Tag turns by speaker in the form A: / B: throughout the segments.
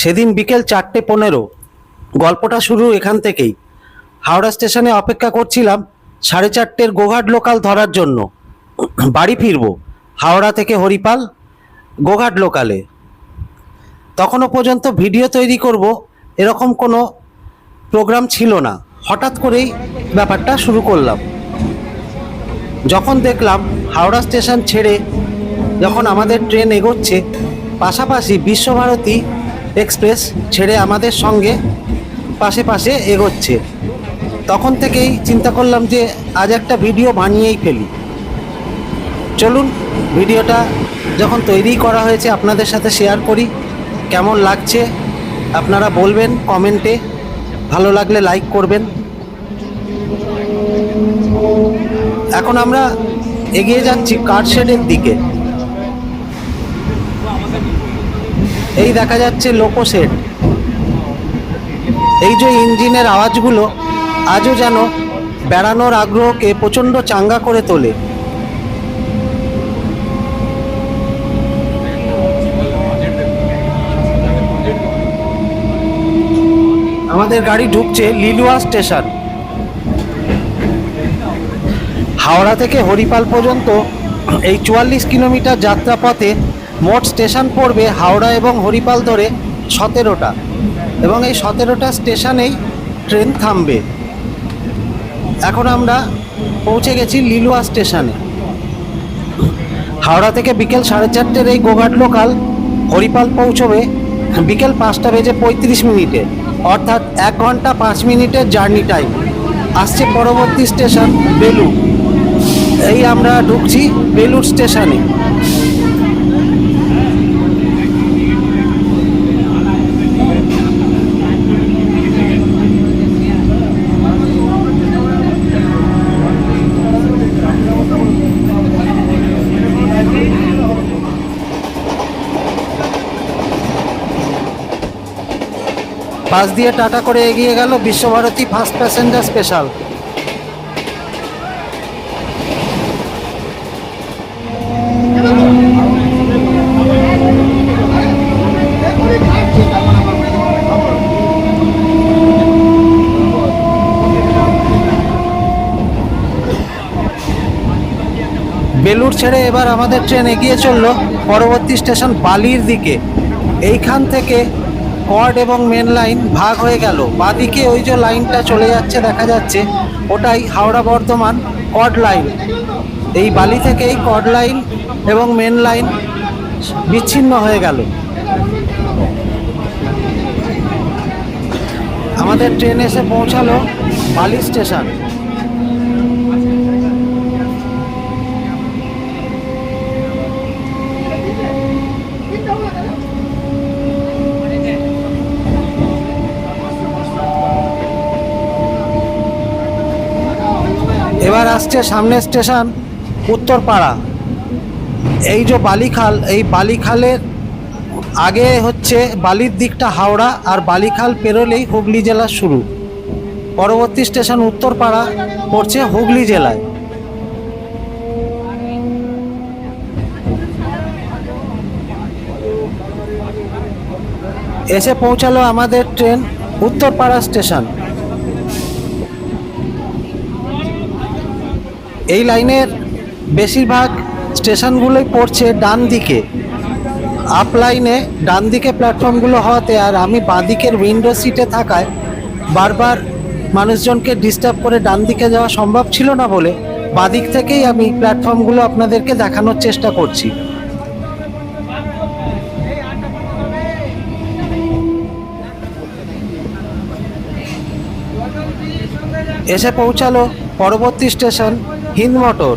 A: সেদিন বিকেল চারটে পনেরো। গল্পটা শুরু এখান থেকেই। হাওড়া স্টেশনে অপেক্ষা করছিলাম সাড়ে চারটের গোঘাট লোকাল ধরার জন্য। বাড়ি ফিরবো হাওড়া থেকে হরিপাল, গোঘাট লোকালে। তখনও পর্যন্ত ভিডিও তৈরি করব, এরকম কোনো প্রোগ্রাম ছিল না। হঠাৎ করেই ব্যাপারটা শুরু করলাম। যখন দেখলাম হাওড়া স্টেশন ছেড়ে যখন আমাদের ট্রেন এগোচ্ছে, পাশাপাশি বিশ্বভারতী এক্সপ্রেস ছেড়ে আমাদের সঙ্গে পাশে পাশে এগোচ্ছে। তখন থেকেই চিন্তা করলাম যে, আজ একটা ভিডিও বানিয়েই ফেলি। চলুন, ভিডিওটা যখন তৈরি করা হয়েছে আপনাদের সাথে শেয়ার করি। কেমন লাগছে আপনারা বলবেন কমেন্টে। ভালো লাগলে লাইক করবেন। এখন আমরা এগিয়ে যাচ্ছি কারশেডের দিকে। এই দেখা যাচ্ছে লোকো শেড। এই যে ইঞ্জিনের আওয়াজগুলো, আজও যেন বেড়ানোর আগ্রহকে প্রচণ্ড চাঙ্গা করে তোলে। আমাদের গাড়ি ঢুকছে লিলুয়া স্টেশন। হাওড়া থেকে হরিপাল পর্যন্ত এই চুয়াল্লিশ কিলোমিটার যাত্রাপথে মোট স্টেশন পড়বে হাওড়া এবং হরিপাল ধরে সতেরোটা এবং এই সতেরোটা স্টেশনেই ট্রেন থামবে। এখন আমরা পৌঁছে গেছি লিলুয়া স্টেশনে। হাওড়া থেকে বিকেল সাড়ে চারটের এই গোঘাট লোকাল হরিপাল পৌঁছবে বিকেল পাঁচটা বেজে পঁয়ত্রিশ মিনিটে। অর্থাৎ এক ঘণ্টা পাঁচ মিনিটের জার্নি টাইম আসছে পরবর্তী স্টেশন বেলু এই আমরা ঢুকছি বেলুর স্টেশনে পাশ দিয়ে টাটা করে এগিয়ে গেল Visva Bharati first passenger special. Belur ছেড়ে এবার আমাদের ট্রেন এগিয়ে চলল পরবর্তী স্টেশন বালির দিকে। এইখান থেকে কর্ড এবং মেন লাইন ভাগ হয়ে গেল। বাদিকে ওই যে লাইনটা চলে যাচ্ছে, দেখা যাচ্ছে, ওটাই হাওড়া বর্ধমান কর্ড লাইন। এই বালি থেকেই কর্ড লাইন এবং মেন লাইন বিচ্ছিন্ন হয়ে গেল। আমাদের ট্রেন এসে পৌঁছালো বালি স্টেশন। সামনের স্টেশন, উত্তরপাড়া। এই যে বালিখাল, এই বালিখালের আগে হচ্ছে বালির দিকটা হাওড়া আর বালিখাল পেরোলেই হুগলি জেলা শুরু। পরবর্তী স্টেশন উত্তরপাড়া, পড়ছে হুগলি জেলায়। এসে পৌঁছালো আমাদের ট্রেন উত্তরপাড়া স্টেশন। এই লাইনের বেশিরভাগ স্টেশনগুলোই পড়ছে ডান দিকে। আপ লাইনে ডান দিকে প্ল্যাটফর্মগুলো হওয়াতে আর আমি বাঁ দিকের উইন্ডো সিটে থাকায় বারবার মানুষজনকে ডিস্টার্ব করে ডান দিকে যাওয়া সম্ভব ছিল না বলে বাঁ দিক থেকেই আমি প্ল্যাটফর্মগুলো আপনাদেরকে দেখানোর চেষ্টা করছি। এসে পৌঁছালো পরবর্তী স্টেশন হিন্দ মোটর।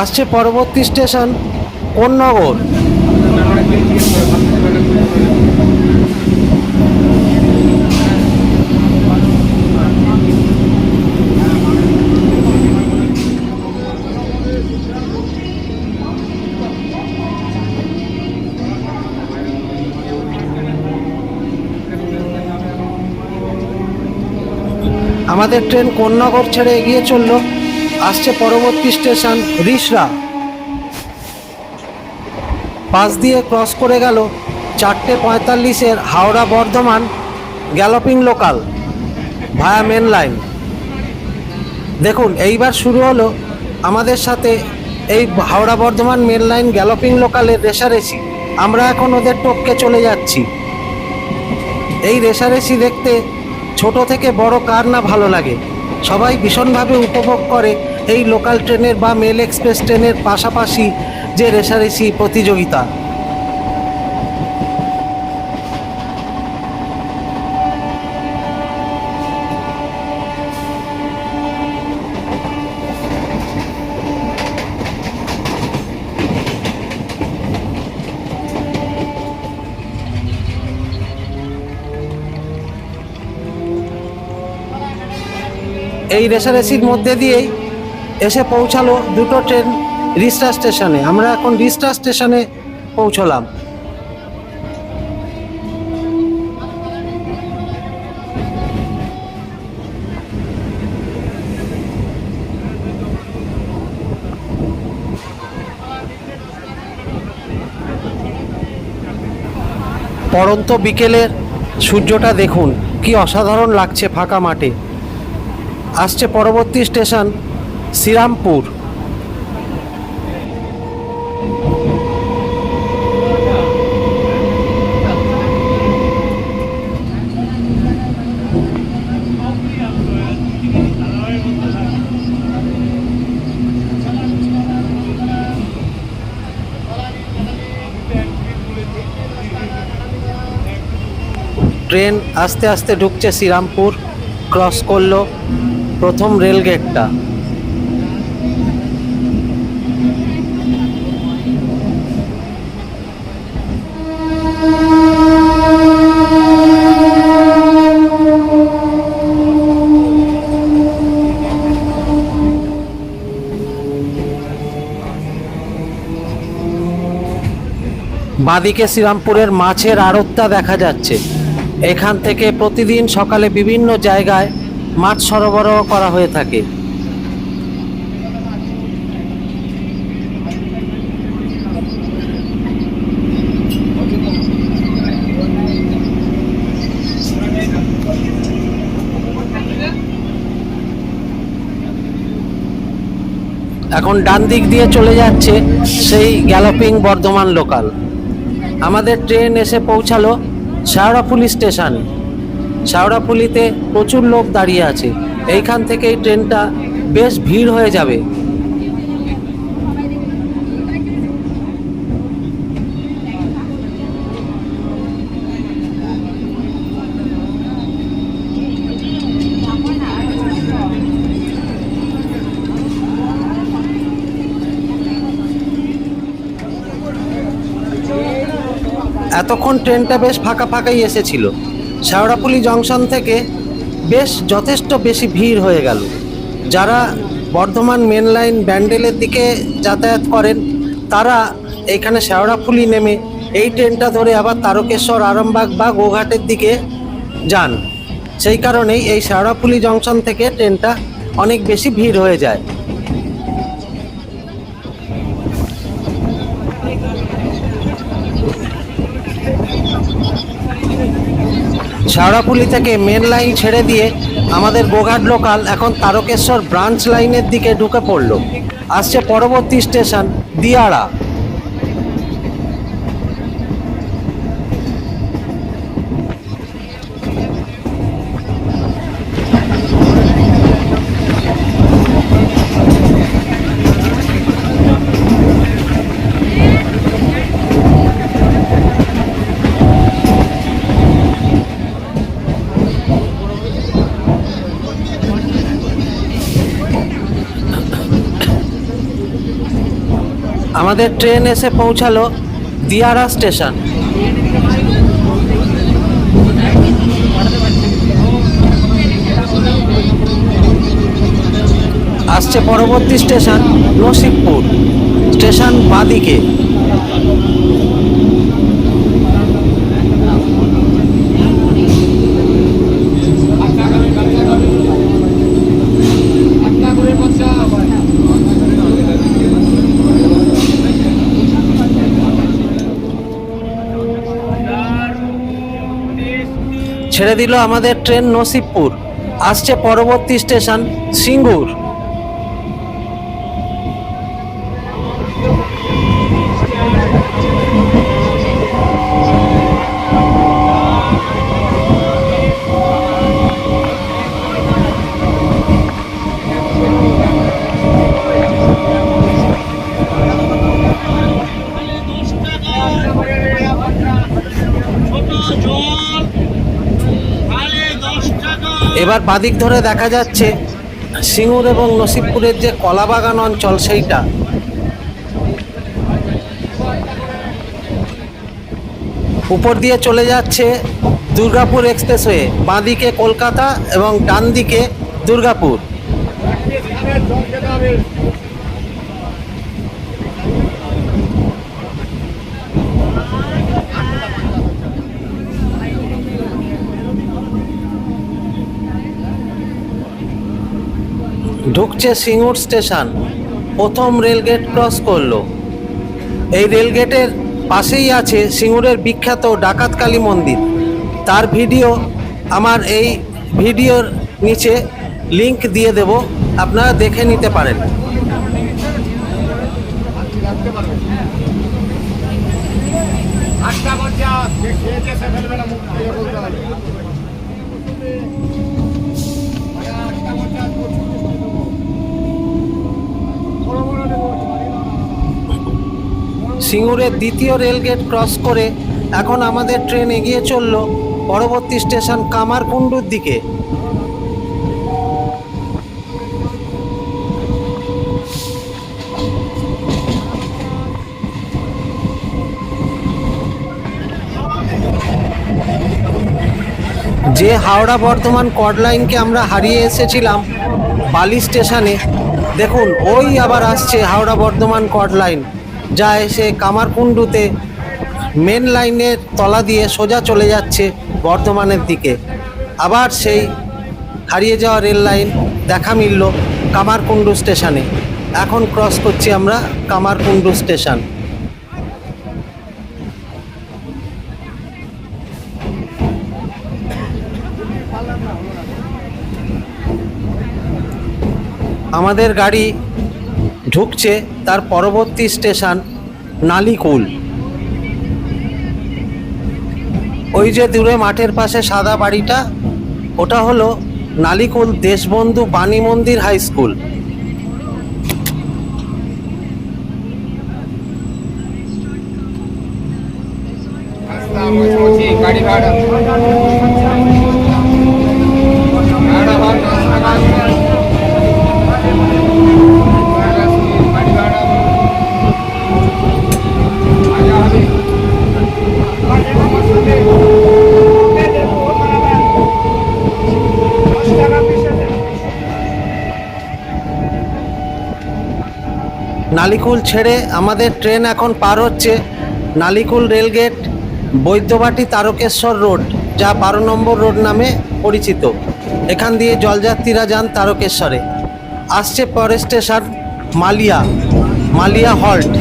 A: আসছে পরবর্তী স্টেশন কোন্নগর। আমাদের ট্রেন কোন্নগর ছেড়ে এগিয়ে চলল। আসছে পরবর্তী স্টেশন রিসরা। পাশ দিয়ে ক্রস করে গেল চারটে পঁয়তাল্লিশের Howrah Bardhaman galloping local via main line. দেখুন, এইবার শুরু হলো আমাদের সাথে এই Howrah Bardhaman main line galloping লোকালের রেশারেশি আমরা এখন ওদের টপকে চলে যাচ্ছি। এই রেশারেশি দেখতে ছোট থেকে বড় কার না ভালো লাগে? সবাই ভীষণভাবে উপভোগ করে এই লোকাল ট্রেনের বা মেল এক্সপ্রেস ট্রেনের পাশাপাশি যে রেশারেশি প্রতিযোগিতা। এই রেশারেশির মধ্যে দিয়েই এসে পৌঁছালো দুটো ট্রেন রিস্টা স্টেশনে। আমরা এখন রিস্টা স্টেশনে পৌঁছলাম। পরন্ত বিকেলের সূর্যটা দেখুন, কি অসাধারণ লাগছে ফাঁকা মাঠে। আসছে পরবর্তী স্টেশন শ্রীরামপুর। ট্রেন আস্তে আস্তে ঢুকছে শ্রীরামপুর। ক্রস করল প্রথম রেল গেটটা বাঁদিকে শ্রীরামপুরের মাছের আড়তটা দেখা যাচ্ছে। এখান থেকে প্রতিদিন সকালে বিভিন্ন জায়গায় মাছ সরবরাহ করা হয়ে থাকে। এখন ডান দিক দিয়ে চলে যাচ্ছে সেই গ্যালোপিং বর্ধমান লোকাল আমাদের ট্রেন এসে পৌঁছালো শেওড়াফুলি স্টেশন। শেওড়াফুলিতে প্রচুর লোক দাঁড়িয়ে আছে। এইখান থেকে এই ট্রেনটা বেশ ভিড় হয়ে যাবে। এতক্ষণ ট্রেনটা বেশ ফাঁকা ফাঁকাই এসেছিল। শেওড়াপুলি জংশন থেকে বেশ যথেষ্ট বেশি ভিড় হয়ে গেল। যারা বর্ধমান মেন লাইন ব্যান্ডেলের দিকে যাতায়াত করেন, তারা এইখানে শেওড়াফুলি নেমে এই ট্রেনটা ধরে আবার তারকেশ্বর, আরামবাগ বা গোঘাটের দিকে যান। সেই কারণেই এই শেওড়াফুলি জংশন থেকে ট্রেনটা অনেক বেশি ভিড় হয়ে যায়। শেওড়াপুলি থেকে মেন লাইন ছেড়ে দিয়ে আমাদের গোঘাট লোকাল এখন তারকেশ্বর ব্রাঞ্চ লাইনের দিকে ঢুকে পড়ল। আসছে পরবর্তী স্টেশন দিয়াড়া আমাদের ট্রেন এসে পৌঁছালো দিয়ারা স্টেশন। আসছে পরবর্তী স্টেশন নসিবপুর। স্টেশন বাদিকে ছেড়ে দিল আমাদের ট্রেন নসিবপুর। আসছে পরবর্তী স্টেশন সিঙ্গুর
B: ছোট জল খালে দশ টাকা
A: এবার বাদিক ধরে দেখা যাচ্ছে সিঙ্গুর এবং নসিবপুরের যে কলাবাগান অঞ্চল সেইটা। উপর দিয়ে চলে যাচ্ছে দুর্গাপুর এক্সপ্রেসওয়ে, বাঁদিকে কলকাতা এবং ডান দিকে দুর্গাপুর। ঢুকছে সিঙ্গুর স্টেশন। প্রথম রেলগেট ক্রস করল। এই রেলগেটের পাশেই আছে সিঙ্গুরের বিখ্যাত ডাকাতকালী মন্দির। তার ভিডিও আমার এই ভিডিওর নিচে লিংক দিয়ে দেব। আপনারা দেখে নিতে পারেন
B: পঞ্চাশ খেয়ে খেয়ে ফেলবে না মুখ দিয়ে বলতে হবে আটটা পঞ্চাশ বড় বড় দেবো
A: সিঙ্গুরের দ্বিতীয় রেলগেট ক্রস করে এখন আমাদের ট্রেন এগিয়ে চলল পরবর্তী স্টেশন কামারকুণ্ডুর দিকে। যে হাওড়া বর্ধমান কড লাইনকে আমরা হারিয়ে এসেছিলাম বালি স্টেশনে, দেখুন, ওই আবার আসছে হাওড়া বর্ধমান কড লাইন যা এসে কামারকুণ্ডুতে মেন লাইনের তলা দিয়ে সোজা চলে যাচ্ছে বর্ধমানের দিকে। আবার সেই হারিয়ে যাওয়া রেল লাইন দেখা মিলল কামারকুণ্ডু স্টেশনে এখন ক্রস করছি আমরা কামারকুণ্ডু স্টেশন আমাদের গাড়ি ঢুকছে তার পরবর্তী স্টেশন নালিকুল। ওই যে দূরে মাঠের পাশে সাদা বাড়িটা, ওটা হলো নালিকুল দেশবন্ধু বাণী মন্দির হাই স্কুল।
B: গাড়ি ভাড়া দশ টাকা গাড়ি ভাড়া আগে হবে
A: নালিকুল ছেড়ে আমাদের ট্রেন এখন পার হচ্ছে Nalikul rail gate Baidyabati Tarakeswar road, যা বারো নম্বর রোড নামে পরিচিত। এখান দিয়ে জলযাত্রীরা যান তারকেশ্বরে। আসছে পরের স্টেশন মালিয়া মালিয়া হল্ট।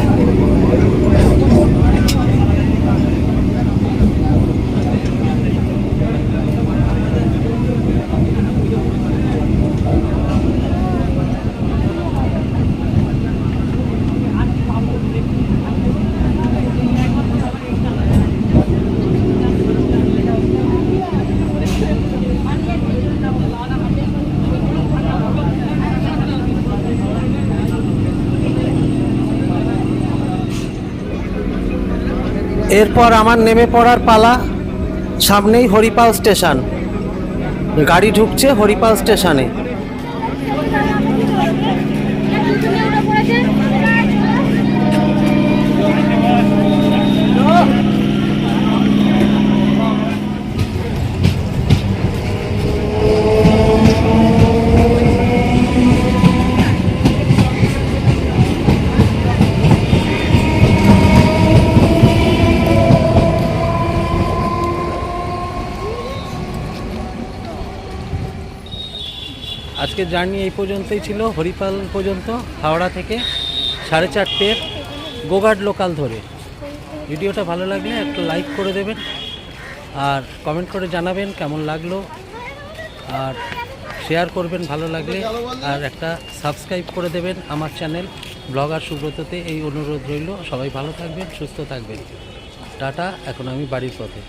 A: এরপর আমার নেমে পড়ার পালা সামনেই হরিপাল স্টেশন। গাড়ি ঢুকছে হরিপাল স্টেশনে। আজকের জার্নি এই পর্যন্তই ছিল, হরিপাল পর্যন্ত, হাওড়া থেকে সাড়ে চারটের গোগার্ড লোকাল ধরে। ভিডিওটা ভালো লাগলে একটু লাইক করে দেবেন আর কমেন্ট করে জানাবেন কেমন লাগল। আর শেয়ার করবেন ভালো লাগলে আর একটা সাবস্ক্রাইব করে দেবেন আমার চ্যানেল ব্লগার সুব্রততে। এই অনুরোধ রইল, সবাই ভালো থাকবেন, সুস্থ থাকবেন। টাটা, এখন আমি বাড়ির পথে।